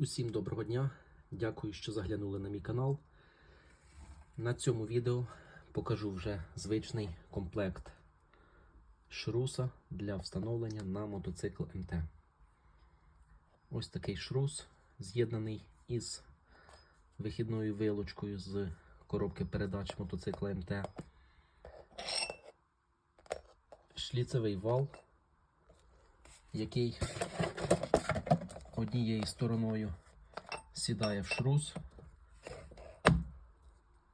Усім доброго дня! Дякую, що заглянули на мій канал. На цьому відео покажу вже звичний комплект шруса для встановлення на мотоцикл МТ. Ось такий шрус з'єднаний із вихідною вилочкою з коробки передач мотоцикла МТ. Шліцевий вал, який однією стороною сідає в шрус.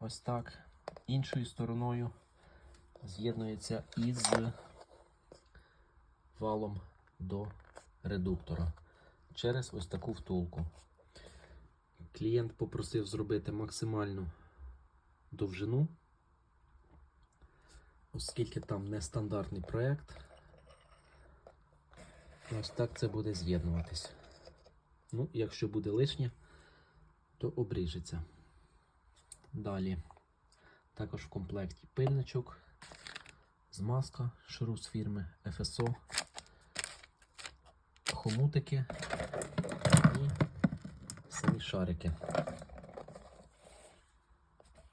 Ось так. Іншою стороною з'єднується із валом до редуктора через ось таку втулку. Клієнт попросив зробити максимальну довжину, оскільки там нестандартний проєкт. Ось так це буде з'єднуватись. Ну, якщо буде лишнє, то обріжеться. Далі. Також в комплекті пильничок, змазка, шрус фірми FSO, хомутики і самі шарики.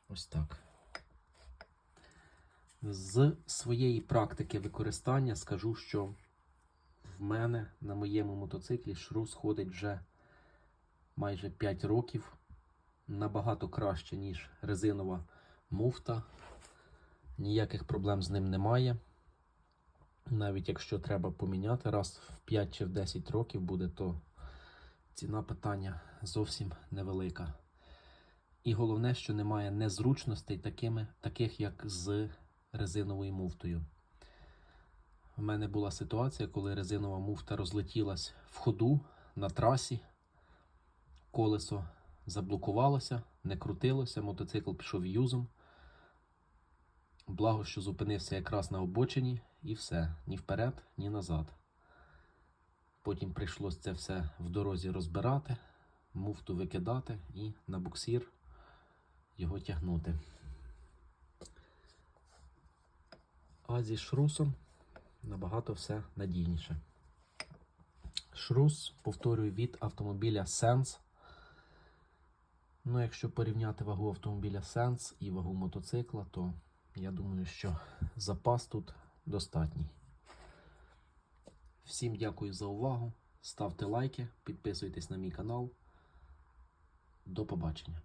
Ось так. З своєї практики використання скажу, що в мене на моєму мотоциклі шрус ходить вже майже 5 років. Набагато краще, ніж резинова муфта. Ніяких проблем з ним немає. Навіть якщо треба поміняти раз в 5 чи в 10 років буде, то ціна питання зовсім невелика. І головне, що немає незручностей, такими, таких як з резиновою муфтою. У мене була ситуація, коли резинова муфта розлетілась в ходу на трасі, колесо заблокувалося, не крутилося, мотоцикл пішов юзом. Благо, що зупинився якраз на обочині і все, ні вперед, ні назад. Потім прийшлося це все в дорозі розбирати, муфту викидати і на буксір його тягнути. А зі шрусом набагато все надійніше. Шрус, повторюю, від автомобіля Sense. Ну, якщо порівняти вагу автомобіля Sense і вагу мотоцикла, то я думаю, що запас тут достатній. Всім дякую за увагу. Ставте лайки, підписуйтесь на мій канал. До побачення.